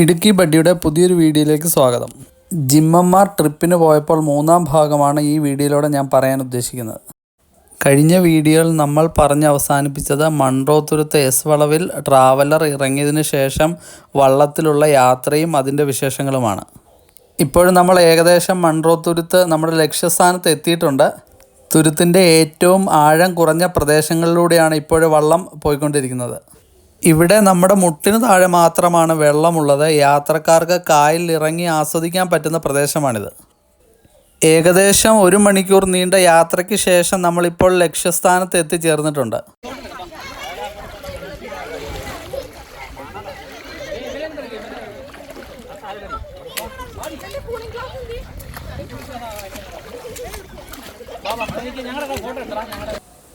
ഇടുക്കി ബഡ്ഡിയുടെ പുതിയൊരു വീഡിയോയിലേക്ക് സ്വാഗതം. ജിമ്മന്മാർ ട്രിപ്പിന് പോയപ്പോൾ മൂന്നാം ഭാഗമാണ് ഈ വീഡിയോയിലൂടെ ഞാൻ പറയാൻ ഉദ്ദേശിക്കുന്നത്. കഴിഞ്ഞ വീഡിയോയിൽ നമ്മൾ പറഞ്ഞ് അവസാനിപ്പിച്ചത് മൺറോത്തുരുത്ത് എസ് വളവിൽ ട്രാവലർ ഇറങ്ങിയതിനു ശേഷം വള്ളത്തിലുള്ള യാത്രയും അതിന്റെ വിശേഷങ്ങളുമാണ്. ഇപ്പോഴും നമ്മൾ ഏകദേശം മൺറോത്തുരുത്ത് നമ്മുടെ ലക്ഷ്യസ്ഥാനത്ത് എത്തിയിട്ടുണ്ട്. തുരുത്തിന്റെ ഏറ്റവും ആഴം കുറഞ്ഞ പ്രദേശങ്ങളിലൂടെയാണ് ഇപ്പോഴും വള്ളം പോയിക്കൊണ്ടിരിക്കുന്നത്. ഇവിടെ നമ്മുടെ മുട്ടിന് താഴെ മാത്രമാണ് വെള്ളമുള്ളത്. യാത്രക്കാർക്ക് കായലിൽ ഇറങ്ങി ആസ്വദിക്കാൻ പറ്റുന്ന പ്രദേശമാണിത്. ഏകദേശം ഒരു മണിക്കൂർ നീണ്ട യാത്രയ്ക്ക് ശേഷം നമ്മളിപ്പോൾ ലക്ഷ്യസ്ഥാനത്ത് എത്തിച്ചേർന്നിട്ടുണ്ട്.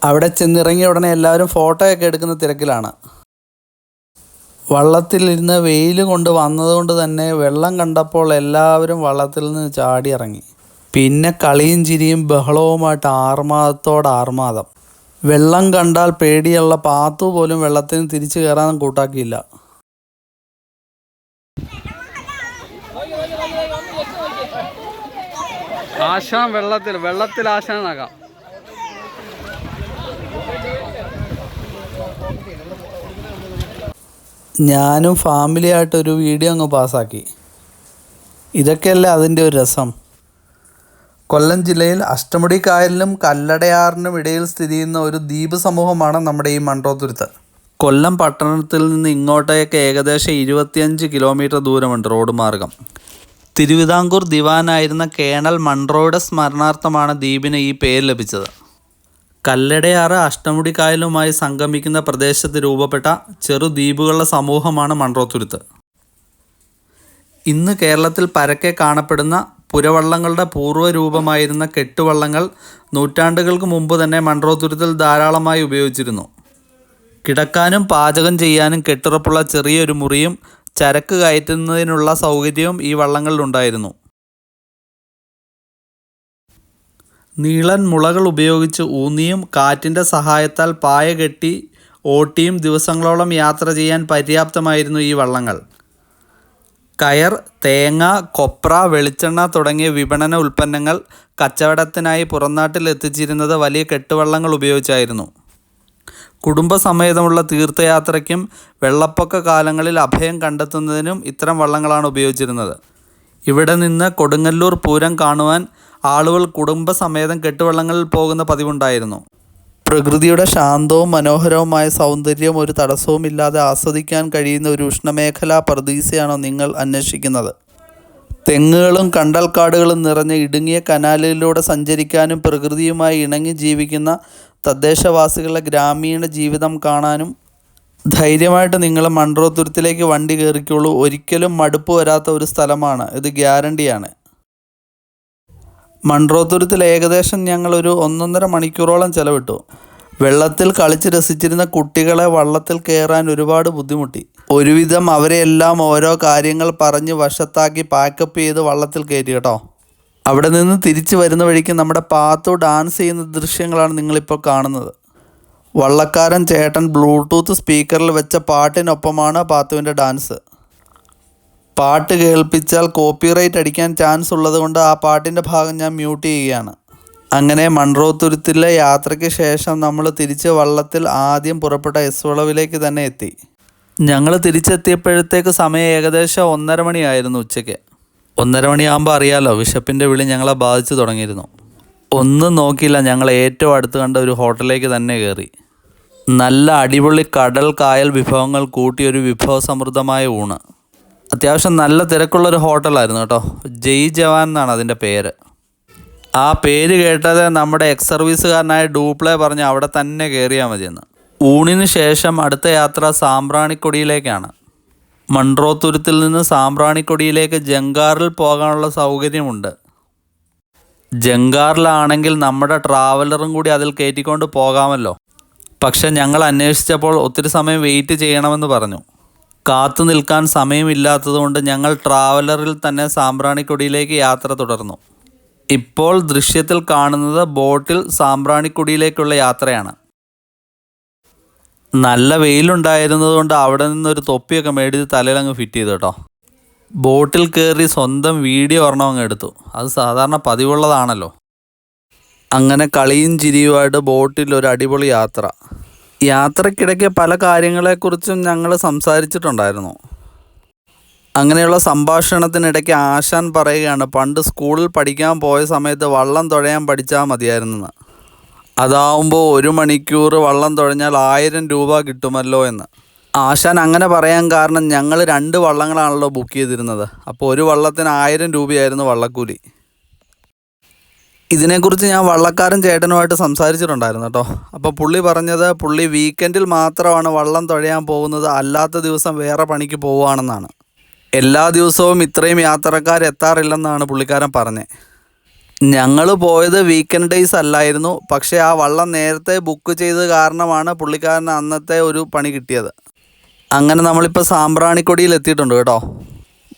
അവിടെ ചെന്നിറങ്ങിയ ഉടനെ എല്ലാവരും ഫോട്ടോയൊക്കെ എടുക്കുന്ന തിരക്കിലാണ്. വള്ളത്തിലിരുന്ന് വെയിൽ കൊണ്ട് വന്നതുകൊണ്ട് തന്നെ വെള്ളം കണ്ടപ്പോൾ എല്ലാവരും വള്ളത്തിൽ നിന്ന് ചാടി ഇറങ്ങി. പിന്നെ കളിയും ചിരിയും ബഹളവുമായിട്ട് ആർമാദത്തോട് ആർമാദം. വെള്ളം കണ്ടാൽ പേടിയുള്ള പാത്തു പോലും വെള്ളത്തിന് തിരിച്ചു കയറാൻ കൂട്ടാക്കിയില്ല. ആശാൻ വെള്ളത്തിൽ വെള്ളത്തിൽ ആശാനാകാം. ഞാനും ഫാമിലിയായിട്ടൊരു വീഡിയോ അങ്ങ് പാസ്സാക്കി. ഇതൊക്കെയല്ലേ അതിന്റെ ഒരു രസം? കൊല്ലം ജില്ലയിൽ അഷ്ടമുടി കായലിനും കല്ലടയാറിനും ഇടയിൽ സ്ഥിതി ചെയ്യുന്ന ഒരു ദ്വീപ് സമൂഹമാണ് നമ്മുടെ ഈ മൺട്രോത്തുരുത്ത് കൊല്ലം പട്ടണത്തിൽ നിന്ന് ഇങ്ങോട്ടേക്ക് ഏകദേശം ഇരുപത്തിയഞ്ച് കിലോമീറ്റർ ദൂരമുണ്ട് റോഡ് മാർഗം. തിരുവിതാംകൂർ ദിവാനായിരുന്ന കേണൽ മൺട്രോയുടെ സ്മരണാർത്ഥമാണ് ദ്വീപിന് ഈ പേര് ലഭിച്ചത്. കല്ലടയാറ് അഷ്ടമുടി കായലുമായി സംഗമിക്കുന്ന പ്രദേശത്ത് രൂപപ്പെട്ട ചെറു ദ്വീപുകളുടെ സമൂഹമാണ് മൺറോത്തുരുത്ത്. ഇന്ന് കേരളത്തിൽ പരക്കെ കാണപ്പെടുന്ന പുരവള്ളങ്ങളുടെ പൂർവരൂപമായിരുന്ന കെട്ടുവള്ളങ്ങൾ നൂറ്റാണ്ടുകൾക്ക് മുമ്പ് തന്നെ മൺറോത്തുരുത്തിൽ ധാരാളമായി ഉപയോഗിച്ചിരുന്നു. കിടക്കാനും പാചകം ചെയ്യാനും കെട്ടുറപ്പുള്ള ചെറിയൊരു മുറിയും ചരക്ക് കയറ്റുന്നതിനുള്ള സൗകര്യവും ഈ വള്ളങ്ങളിലുണ്ടായിരുന്നു. നീളൻ മുളകൾ ഉപയോഗിച്ച് ഊന്നിയും കാറ്റിന്റെ സഹായത്താൽ പായ കെട്ടി ഓട്ടിയും ദിവസങ്ങളോളം യാത്ര ചെയ്യാൻ പര്യാപ്തമായിരുന്നു ഈ വള്ളങ്ങൾ. കയർ തേങ്ങ കൊപ്ര വെളിച്ചെണ്ണ തുടങ്ങിയ വിപണന ഉൽപ്പന്നങ്ങൾ കച്ചവടത്തിനായി പുറംനാട്ടിൽ എത്തിച്ചിരുന്നത് വലിയ കെട്ടുവള്ളങ്ങൾ ഉപയോഗിച്ചായിരുന്നു. കുടുംബസമേതമുള്ള തീർത്ഥയാത്രയ്ക്കും വെള്ളപ്പൊക്ക കാലങ്ങളിൽ അഭയം കണ്ടെത്തുന്നതിനും ഇത്തരം വള്ളങ്ങളാണ് ഉപയോഗിച്ചിരുന്നത്. ഇവിടെ നിന്ന് കൊടുങ്ങല്ലൂർ പൂരം കാണുവാൻ ആളുകൾ കുടുംബസമേതം കെട്ടുവള്ളങ്ങളിൽ പോകുന്ന പതിവുണ്ടായിരുന്നു. പ്രകൃതിയുടെ ശാന്തവും മനോഹരവുമായ സൗന്ദര്യം ഒരു തടസ്സവുമില്ലാതെ ആസ്വദിക്കാൻ കഴിയുന്ന ഒരു ഉഷ്ണമേഖലാ പ്രതീസയാണോ നിങ്ങൾ അന്വേഷിക്കുന്നത്? തെങ്ങുകളും കണ്ടൽക്കാടുകളും നിറഞ്ഞ ഇടുങ്ങിയ കനാലിലൂടെ സഞ്ചരിക്കാനും പ്രകൃതിയുമായി ഇണങ്ങി ജീവിക്കുന്ന തദ്ദേശവാസികളുടെ ഗ്രാമീണ ജീവിതം കാണാനും ധൈര്യമായിട്ട് നിങ്ങൾ മൺട്രോത്തുരത്തിലേക്ക് വണ്ടി കയറിക്കോളൂ. ഒരിക്കലും മടുപ്പ് വരാത്ത ഒരു സ്ഥലമാണ്. ഇത് ഗ്യാരണ്ടിയാണ്. മൺട്രോത്തുരത്തിൽ ഏകദേശം ഞങ്ങളൊരു ഒന്നൊന്നര മണിക്കൂറോളം ചെലവിട്ടു. വെള്ളത്തിൽ കളിച്ച് രസിച്ചിരുന്ന കുട്ടികളെ വള്ളത്തിൽ കയറാൻ ഒരുപാട് ബുദ്ധിമുട്ടി. ഒരുവിധം അവരെയെല്ലാം ഓരോ കാര്യങ്ങൾ പറഞ്ഞ് വശത്താക്കി പാക്കപ്പ് ചെയ്ത് വള്ളത്തിൽ കയറ്റി കേട്ടോ. അവിടെ നിന്ന് തിരിച്ചു വരുന്ന വഴിക്ക് നമ്മുടെ പാത്തു ഡാൻസ് ചെയ്യുന്ന ദൃശ്യങ്ങളാണ് നിങ്ങളിപ്പോൾ കാണുന്നത്. വള്ളക്കാരൻ ചേട്ടൻ ബ്ലൂടൂത്ത് സ്പീക്കറിൽ വെച്ച പാട്ടിനൊപ്പമാണ് പാത്തുവിന്റെ ഡാൻസ്. പാട്ട് കേൾപ്പിച്ചാൽ കോപ്പിറൈറ്റ് അടിക്കാൻ ചാൻസ് ഉള്ളതുകൊണ്ട് ആ പാട്ടിന്റെ ഭാഗം ഞാൻ മ്യൂട്ട് ചെയ്യുകയാണ്. അങ്ങനെ മൺറോത്തുരുത്തിലെ യാത്രയ്ക്ക് ശേഷം നമ്മൾ തിരിച്ച് വള്ളത്തിൽ ആദ്യം പുറപ്പെട്ട എസ് വളവിലേക്ക് തന്നെ എത്തി. ഞങ്ങൾ തിരിച്ചെത്തിയപ്പോഴത്തേക്ക് സമയം ഏകദേശം ഒന്നര മണിയായിരുന്നു ഉച്ചയ്ക്ക്. ഒന്നര മണിയാകുമ്പോൾ അറിയാലോ വിശപ്പിന്റെ വിളി ഞങ്ങളെ ബാധിച്ചു തുടങ്ങിയിരുന്നു. ഒന്നും നോക്കിയില്ല ഞങ്ങൾ ഏറ്റവും അടുത്ത് കണ്ട ഒരു ഹോട്ടലിലേക്ക് തന്നെ കയറി. നല്ല അടിപൊളി കടൽ കായൽ വിഭവങ്ങൾ കൂട്ടിയൊരു വിഭവസമൃദ്ധമായ ഊണ്. അത്യാവശ്യം നല്ല തിരക്കുള്ളൊരു ഹോട്ടലായിരുന്നു കേട്ടോ. ജയ് ജവാൻ എന്നാണ് അതിന്റെ പേര്. ആ പേര് കേട്ടത് നമ്മുടെ എക്സ് സർവീസുകാരനായ ഡൂപ്ലേ പറഞ്ഞ് അവിടെ തന്നെ കയറിയാൽ മതിയെന്ന്. ഊണിന് ശേഷം അടുത്ത യാത്ര സാമ്പ്രാണിക്കൊടിയിലേക്കാണ്. മൺട്രോത്തുരുത്തിൽ നിന്ന് സാമ്പ്രാണിക്കൊടിയിലേക്ക് ജങ്കാറിൽ പോകാനുള്ള സൗകര്യമുണ്ട്. ജങ്കാറിലാണെങ്കിൽ നമ്മുടെ ട്രാവലറും കൂടി അതിൽ കയറ്റിക്കൊണ്ട് പോകാമല്ലോ. പക്ഷെ ഞങ്ങൾ അന്വേഷിച്ചപ്പോൾ ഒത്തിരി സമയം വെയിറ്റ് ചെയ്യണമെന്ന് പറഞ്ഞു. കാത്തു നിൽക്കാൻ സമയമില്ലാത്തതുകൊണ്ട് ഞങ്ങൾ ട്രാവലറിൽ തന്നെ സാമ്പ്രാണിക്കൊടിയിലേക്ക് യാത്ര തുടർന്നു. ഇപ്പോൾ ദൃശ്യത്തിൽ കാണുന്നത് ബോട്ടിൽ സാമ്പ്രാണിക്കുടിയിലേക്കുള്ള യാത്രയാണ്. നല്ല വെയിലുണ്ടായിരുന്നതുകൊണ്ട് അവിടെ നിന്നൊരു തൊപ്പിയൊക്കെ മേടിച്ച് തലയിലങ്ങ് ഫിറ്റ് ചെയ്തു കേട്ടോ. ബോട്ടിൽ കയറി സ്വന്തം വീഡിയോ ഒരെണ്ണം അങ്ങ് എടുത്തു. അത് സാധാരണ പതിവുള്ളതാണല്ലോ. അങ്ങനെ കളിയും ചിരിയുമായിട്ട് ബോട്ടിൽ ഒരു അടിപൊളി യാത്ര. യാത്രക്കിടയ്ക്ക് പല കാര്യങ്ങളെക്കുറിച്ചും ഞങ്ങൾ സംസാരിച്ചിട്ടുണ്ടായിരുന്നു. അങ്ങനെയുള്ള സംഭാഷണത്തിനിടയ്ക്ക് ആശാൻ പറയുകയാണ് പണ്ട് സ്കൂളിൽ പഠിക്കാൻ പോയ സമയത്ത് വള്ളം തുഴയാൻ പഠിച്ചാൽ മതിയായിരുന്നെന്ന്. അതാവുമ്പോൾ ഒരു മണിക്കൂർ വള്ളം തുഴഞ്ഞാൽ ആയിരം രൂപ കിട്ടുമല്ലോ എന്ന്. ആശാൻ അങ്ങനെ പറയാൻ കാരണം ഞങ്ങൾ രണ്ട് വള്ളങ്ങളാണല്ലോ ബുക്ക് ചെയ്തിരുന്നത്. അപ്പോൾ ഒരു വള്ളത്തിന് ആയിരം രൂപയായിരുന്നു വള്ളക്കൂലി. ഇതിനെക്കുറിച്ച് ഞാൻ വള്ളക്കാരൻ ചേട്ടനുമായിട്ട് സംസാരിച്ചിട്ടുണ്ടായിരുന്നു കേട്ടോ. അപ്പോൾ പുള്ളി പറഞ്ഞത് പുള്ളി വീക്കെൻഡിൽ മാത്രമാണ് വള്ളം തുഴയാൻ പോകുന്നത് അല്ലാത്ത ദിവസം വേറെ പണിക്ക് പോവുകയാണെന്നാണ്. എല്ലാ ദിവസവും ഇത്രയും യാത്രക്കാർ എത്താറില്ലെന്നാണ് പുള്ളിക്കാരൻ പറഞ്ഞത് ഞങ്ങൾ പോയത് വീക്കെൻഡ് ഡേയ്സ് അല്ലായിരുന്നു പക്ഷേ ആ വള്ളം നേരത്തെ ബുക്ക് ചെയ്തത് കാരണമാണ് പുള്ളിക്കാരന് അന്നത്തെ ഒരു പണി കിട്ടിയത്. അങ്ങനെ നമ്മളിപ്പോൾ സാമ്പ്രാണിക്കൊടിയിൽ എത്തിയിട്ടുണ്ട് കേട്ടോ.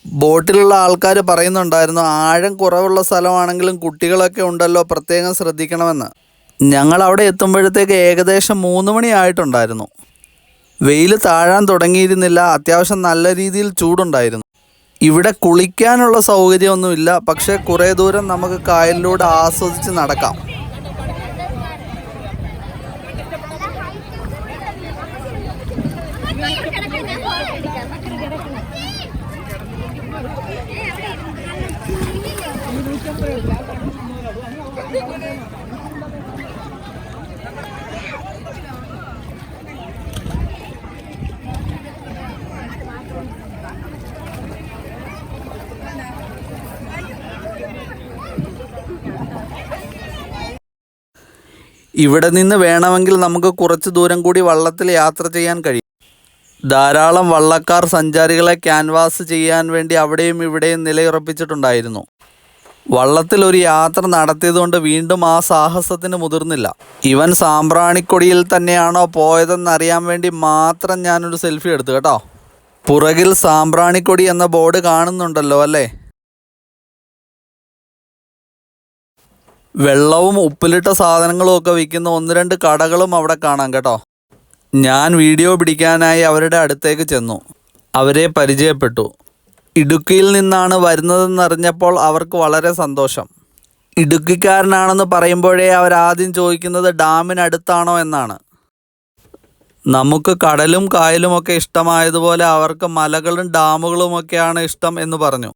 ബോട്ടിലുള്ള ആൾക്കാർ പറയുന്നുണ്ടായിരുന്നു ആഴം കുറവുള്ള സ്ഥലമാണെങ്കിലും കുട്ടികളൊക്കെ ഉണ്ടല്ലോ പ്രത്യേകം ശ്രദ്ധിക്കണമെന്ന്. ഞങ്ങൾ അവിടെ എത്തുമ്പോഴത്തേക്ക് ഏകദേശം മൂന്ന് മണി ആയിട്ടുണ്ടായിരുന്നു. വെയിൽ താഴാൻ തുടങ്ങിയിരുന്നില്ല അത്യാവശ്യം നല്ല രീതിയിൽ ചൂടുണ്ടായിരുന്നു. ഇവിടെ കുളിക്കാനുള്ള സൗകര്യമൊന്നുമില്ല പക്ഷേ കുറേ ദൂരം നമുക്ക് കായലിലൂടെ ആസ്വദിച്ച് നടക്കാം. ഇവിടെ നിന്ന് വേണമെങ്കിൽ നമുക്ക് കുറച്ച് ദൂരം കൂടി വള്ളത്തിൽ യാത്ര ചെയ്യാൻ കഴിയും. ധാരാളം വള്ളക്കാർ സഞ്ചാരികളെ ക്യാൻവാസ് ചെയ്യാൻ വേണ്ടി അവിടെയും ഇവിടെയും നിലയുറപ്പിച്ചിട്ടുണ്ടായിരുന്നു. വള്ളത്തിൽ ഒരു യാത്ര നടത്തിയതുകൊണ്ട് വീണ്ടും ആ സാഹസത്തിന് മുതിർന്നില്ല. ഇവൻ സാമ്പ്രാണിക്കൊടിയിൽ തന്നെയാണോ പോയതെന്നറിയാൻ വേണ്ടി മാത്രം ഞാനൊരു സെൽഫി എടുത്തു കേട്ടോ. പുറകിൽ സാമ്പ്രാണിക്കൊടി എന്ന ബോർഡ് കാണുന്നുണ്ടല്ലോ അല്ലേ? വെള്ളവും ഉപ്പിലിട്ട സാധനങ്ങളും ഒക്കെ വിൽക്കുന്ന ഒന്ന് രണ്ട് കടകളും അവിടെ കാണാം കേട്ടോ. ഞാൻ വീഡിയോ പിടിക്കാനായി അവരുടെ അടുത്തേക്ക് ചെന്നു. അവരെ പരിചയപ്പെട്ടു. ഇടുക്കിയിൽ നിന്നാണ് വരുന്നതെന്നറിഞ്ഞപ്പോൾ അവർക്ക് വളരെ സന്തോഷം. ഇടുക്കിക്കാരനാണെന്ന് പറയുമ്പോഴേ അവരാദ്യം ചോദിക്കുന്നത് ഡാമിനടുത്താണോ എന്നാണ്. നമുക്ക് കടലും കായലും ഒക്കെ ഇഷ്ടമായതുപോലെ അവർക്ക് മലകളും ഡാമുകളുമൊക്കെയാണ് ഇഷ്ടം എന്ന് പറഞ്ഞു.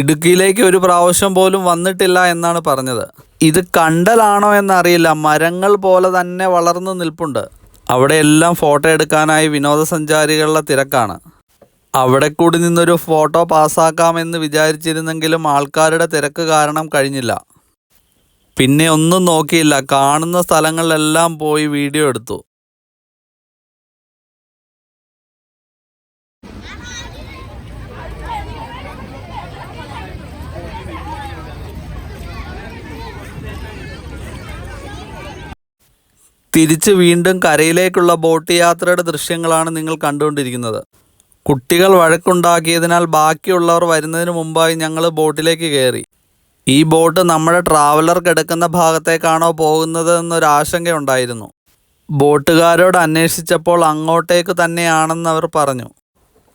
ഇടുക്കിയിലേക്ക് ഒരു പ്രാവശ്യം പോലും വന്നിട്ടില്ല എന്നാണ് പറഞ്ഞത്. ഇത് കണ്ടലാണോ എന്നറിയില്ല. മരങ്ങൾ പോലെ തന്നെ വളർന്നു നിൽപ്പുണ്ട്. അവിടെ എല്ലാം ഫോട്ടോ എടുക്കാനായി വിനോദസഞ്ചാരികളുടെ തിരക്കാണ്. അവിടെ കൂടി നിന്നൊരു ഫോട്ടോ പാസ്സാക്കാമെന്ന് വിചാരിച്ചിരുന്നെങ്കിലും ആൾക്കാരുടെ തിരക്ക് കാരണം കഴിഞ്ഞില്ല. പിന്നെ ഒന്നും നോക്കിയില്ല. കാണുന്ന സ്ഥലങ്ങളിലെല്ലാം പോയി വീഡിയോ എടുത്തു. തിരിച്ച് വീണ്ടും കരയിലേക്കുള്ള ബോട്ട് യാത്രയുടെ ദൃശ്യങ്ങളാണ് നിങ്ങൾ കണ്ടുകൊണ്ടിരിക്കുന്നത്. കുട്ടികൾ വഴക്കുണ്ടാക്കിയതിനാൽ ബാക്കിയുള്ളവർ വരുന്നതിന് മുമ്പായി ഞങ്ങൾ ബോട്ടിലേക്ക് കയറി. ഈ ബോട്ട് നമ്മുടെ ട്രാവലർ കിടക്കുന്ന ഭാഗത്തേക്കാണോ പോകുന്നത് എന്നൊരു ആശങ്കയുണ്ടായിരുന്നു ബോട്ടുകാരോട് അന്വേഷിച്ചപ്പോൾ അങ്ങോട്ടേക്ക് തന്നെയാണെന്ന് അവർ പറഞ്ഞു.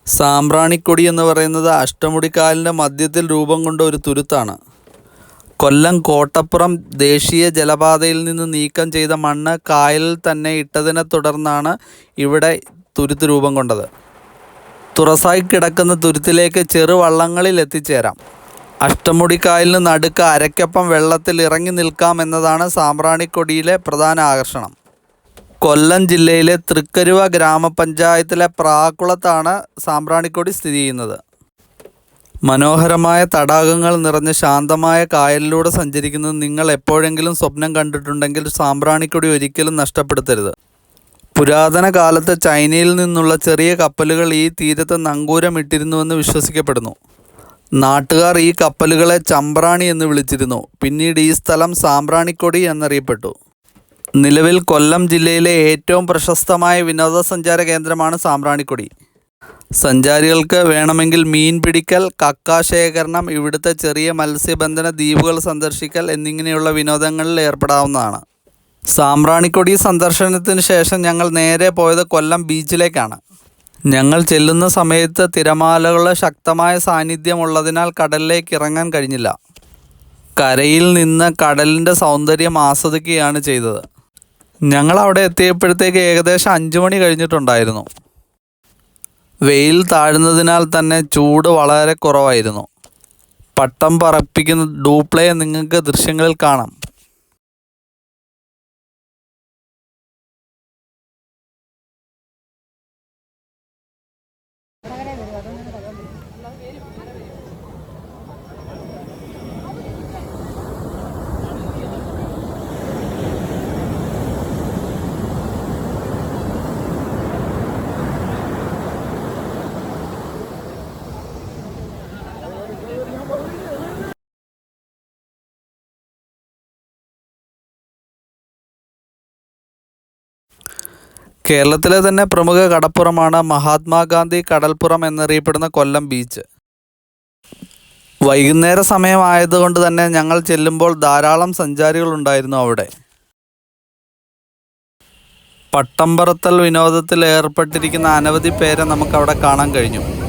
സാമ്പ്രാണിക്കൊടി എന്ന് പറയുന്നത് അഷ്ടമുടിക്കാലിന്റെ മധ്യത്തിൽ രൂപം കൊണ്ട ഒരു തുരുത്താണ്. കൊല്ലം കോട്ടപ്പുറം ദേശീയ ജലപാതയിൽ നിന്ന് നീക്കം ചെയ്ത മണ്ണ് കായലിൽ തന്നെ ഇട്ടതിനെ തുടർന്നാണ് ഇവിടെ തുരുത്ത് രൂപം കൊണ്ടത്. തുറസായി കിടക്കുന്ന തുരുത്തിലേക്ക് ചെറുവള്ളങ്ങളിൽ എത്തിച്ചേരാം. അഷ്ടമുടിക്കായലിന് നടുക്ക് അരക്കപ്പം വെള്ളത്തിൽ ഇറങ്ങി നിൽക്കാം എന്നതാണ് സാമ്പ്രാണിക്കൊടിയിലെ പ്രധാന ആകർഷണം. കൊല്ലം ജില്ലയിലെ തൃക്കരുവ ഗ്രാമപഞ്ചായത്തിലെ പ്രാക്കുളത്താണ് സാമ്പ്രാണിക്കൊടി സ്ഥിതി ചെയ്യുന്നത്. മനോഹരമായ തടാകങ്ങൾ നിറഞ്ഞ ശാന്തമായ കായലിലൂടെ സഞ്ചരിക്കുന്നത് നിങ്ങൾ എപ്പോഴെങ്കിലും സ്വപ്നം കണ്ടിട്ടുണ്ടെങ്കിൽ സാമ്പ്രാണിക്കൊടി ഒരിക്കലും നഷ്ടപ്പെടുത്തരുത്. പുരാതന കാലത്ത് ചൈനയിൽ നിന്നുള്ള ചെറിയ കപ്പലുകൾ ഈ തീരത്ത് നങ്കൂരമിട്ടിരുന്നുവെന്ന് വിശ്വസിക്കപ്പെടുന്നു. നാട്ടുകാർ ഈ കപ്പലുകളെ ചമ്പ്രാണി എന്ന് വിളിച്ചിരുന്നു. പിന്നീട് ഈ സ്ഥലം സാമ്പ്രാണിക്കൊടി എന്നറിയപ്പെട്ടു. നിലവിൽ കൊല്ലം ജില്ലയിലെ ഏറ്റവും പ്രശസ്തമായ വിനോദസഞ്ചാര കേന്ദ്രമാണ് സാമ്പ്രാണിക്കൊടി. സഞ്ചാരികൾക്ക് വേണമെങ്കിൽ മീൻ പിടിക്കൽ കക്ക ശേഖരണം ഇവിടുത്തെ ചെറിയ മത്സ്യബന്ധന ദ്വീപുകൾ സന്ദർശിക്കൽ എന്നിങ്ങനെയുള്ള വിനോദങ്ങളിൽ ഏർപ്പെടാവുന്നതാണ്. സാമ്പ്രാണിക്കൊടി സന്ദർശനത്തിന് ശേഷം ഞങ്ങൾ നേരെ പോയത് കൊല്ലം ബീച്ചിലേക്കാണ്. ഞങ്ങൾ ചെല്ലുന്ന സമയത്ത് തിരമാലകളുടെ ശക്തമായ സാന്നിധ്യമുള്ളതിനാൽ കടലിലേക്ക് ഇറങ്ങാൻ കഴിഞ്ഞില്ല. കരയിൽ നിന്ന് കടലിന്റെ സൗന്ദര്യം ആസ്വദിക്കുകയാണ് ചെയ്തത്. ഞങ്ങൾ അവിടെ എത്തിയപ്പോഴത്തേക്ക് ഏകദേശം അഞ്ചു മണി കഴിഞ്ഞിട്ടുണ്ടായിരുന്നു. വെയിൽ താഴുന്നതിനാൽ തന്നെ ചൂട് വളരെ കുറവായിരുന്നു. പട്ടം പറപ്പിക്കുന്ന ഡൂപ്ലയെ നിങ്ങൾക്ക് ദൃശ്യങ്ങളിൽ കാണാം. കേരളത്തിലെ തന്നെ പ്രമുഖ കടപ്പുറമാണ് മഹാത്മാഗാന്ധി കടൽപ്പുറം എന്നറിയപ്പെടുന്ന കൊല്ലം ബീച്ച്. വൈകുന്നേര സമയമായതുകൊണ്ട് തന്നെ ഞങ്ങൾ ചെല്ലുമ്പോൾ ധാരാളം സഞ്ചാരികൾ ഉണ്ടായിരുന്നു അവിടെ. പട്ടംപറത്തൽ വിനോദത്തിൽ ഏർപ്പെട്ടിരിക്കുന്ന അനവധി പേരെ നമുക്കവിടെ കാണാൻ കഴിഞ്ഞു.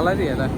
കളരി അല്ലേ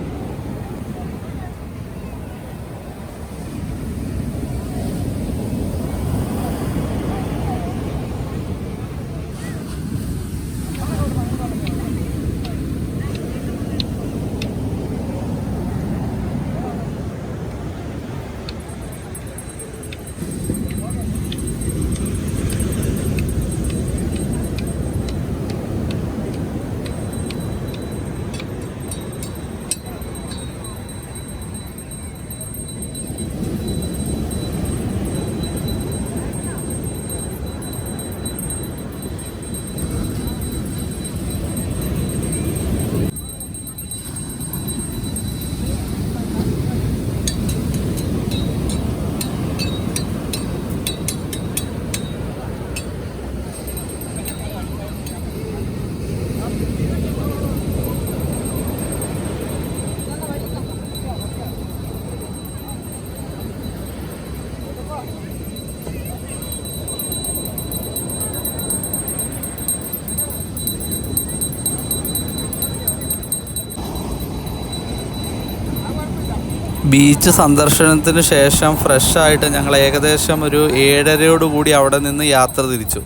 ബീച്ച് സന്ദർശനത്തിന് ശേഷം ഫ്രഷായിട്ട് ഞങ്ങൾ ഏകദേശം ഒരു ഏഴരയോട് കൂടി അവിടെ നിന്ന് യാത്ര തിരിച്ചു.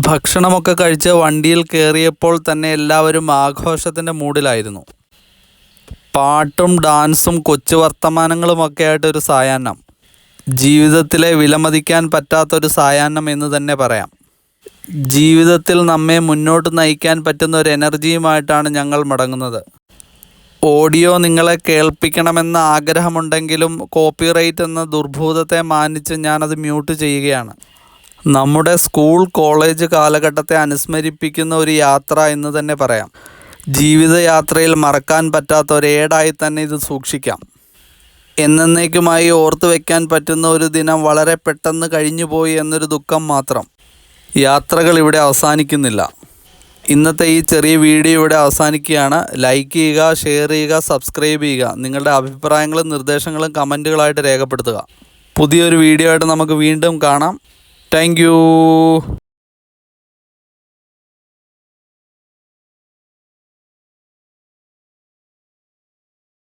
ഭക്ഷണമൊക്കെ കഴിച്ച് വണ്ടിയിൽ കയറിയപ്പോൾ തന്നെ എല്ലാവരും ആഘോഷത്തിന്റെ മൂഡിലായിരുന്നു പാട്ടും ഡാൻസും കൊച്ചു വർത്തമാനങ്ങളുമൊക്കെ ആയിട്ടൊരു സായാഹ്നം. ജീവിതത്തിലെ വിലമതിക്കാൻ പറ്റാത്തൊരു സായാഹ്നം എന്ന് തന്നെ പറയാം. ജീവിതത്തിൽ നമ്മെ മുന്നോട്ട് നയിക്കാൻ പറ്റുന്ന ഒരു എനർജിയുമായിട്ടാണ് ഞങ്ങൾ മടങ്ങുന്നത്. ഓഡിയോ നിങ്ങളെ കേൾപ്പിക്കണമെന്ന ആഗ്രഹമുണ്ടെങ്കിലും കോപ്പിറൈറ്റ് എന്ന ദുർഭൂതത്തെ മാനിച്ച് ഞാനത് മ്യൂട്ട് ചെയ്യുകയാണ്. നമ്മുടെ സ്കൂൾ കോളേജ് കാലഘട്ടത്തെ അനുസ്മരിപ്പിക്കുന്ന ഒരു യാത്ര എന്ന് തന്നെ പറയാം. ജീവിതയാത്രയിൽ മറക്കാൻ പറ്റാത്ത ഒരേടായി തന്നെ ഇത് സൂക്ഷിക്കാം. എന്നേക്കുമായി ഓർത്തു വയ്ക്കാൻ പറ്റുന്ന ഒരു ദിനം വളരെ പെട്ടെന്ന് കഴിഞ്ഞുപോയി എന്നൊരു ദുഃഖം മാത്രം. യാത്രകൾ ഇവിടെ അവസാനിക്കുന്നില്ല. ഇന്നത്തെ ഈ ചെറിയ വീഡിയോ ഇവിടെ അവസാനിക്കുകയാണ്. ലൈക്ക് ചെയ്യുക ഷെയർ ചെയ്യുക സബ്സ്ക്രൈബ് ചെയ്യുക. നിങ്ങളുടെ അഭിപ്രായങ്ങളും നിർദ്ദേശങ്ങളും കമന്റുകളായിട്ട് രേഖപ്പെടുത്തുക. പുതിയൊരു വീഡിയോ ആയിട്ട് നമുക്ക് വീണ്ടും കാണാം. താങ്ക്